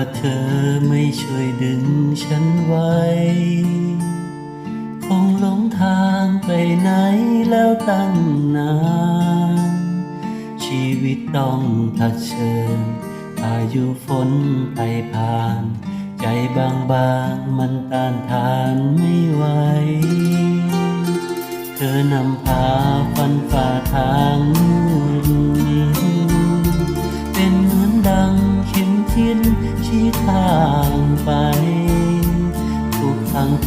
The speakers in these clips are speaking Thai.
ว่าเธอไม่ช่วยดึงฉันไว้ คงหลงทางไปไหนแล้วตั้งนาน ชีวิตต้องเผชิญอายุฝนไปผ่าน ใจบางบางมันต้านทานไม่ไหว เธอนำพาฟัน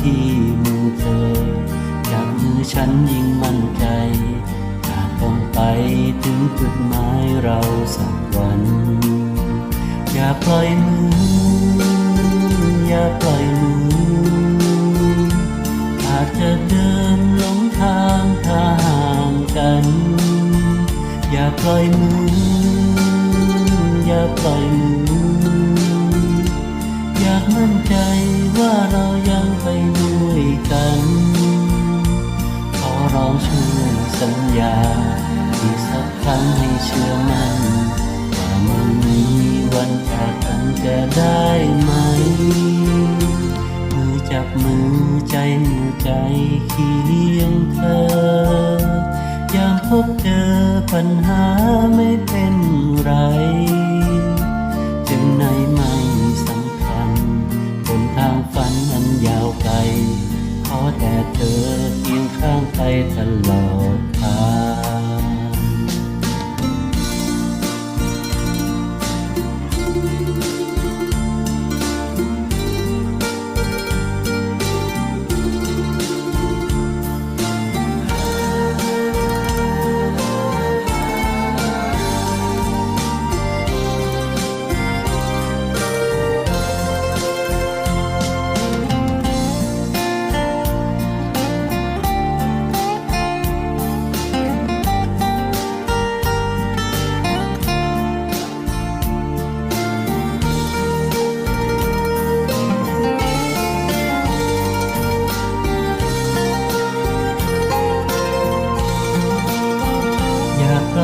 ที่มือเธอจับมือฉันยิ่งมั่นใจอาจต้องไปถึงจุดหมายเราสักวัน อย่าปล่อยมือ อย่าปล่อยมืออาจจะเดินหลงทางถ้าห่างกัน อย่าปล่อยมือ อย่าปล่อยมืออยากมั่นใจ เชื่อมันว่ามันมีวันจากกันจะได้ไหม มือจับมือใจมือใจเคียงเธอยามพบเจอปัญหาไม่เป็นไรถึงไหนไม่สำคัญบนทางฝันอันยาวไกลขอแต่เธอเคียงข้างไปตลอดทาง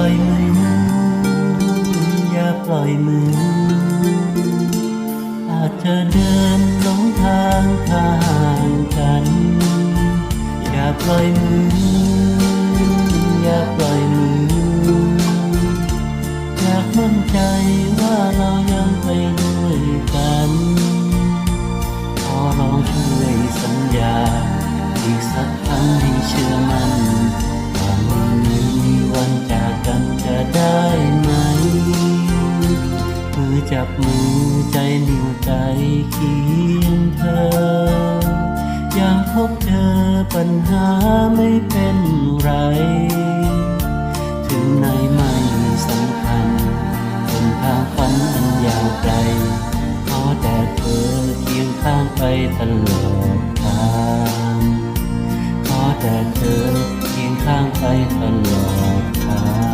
อย่าปล่อยมือ อย่าปล่อยมือ อาจจะเดินหลงทางทางกัน อย่าปล่อยมือ อย่าปล่อยมือ อยากมั่นใจว่าเรายังไป บมือใจนิ้วใจเคียงเธอ ยามพบเจอปัญหาไม่เป็นไร ถึงไหนไม่สำคัญบนทางฝันอันยาวไกลขอแต่เธอเคียงข้างไปตลอดทางขอแต่เธอเคียงข้างไปตลอดทาง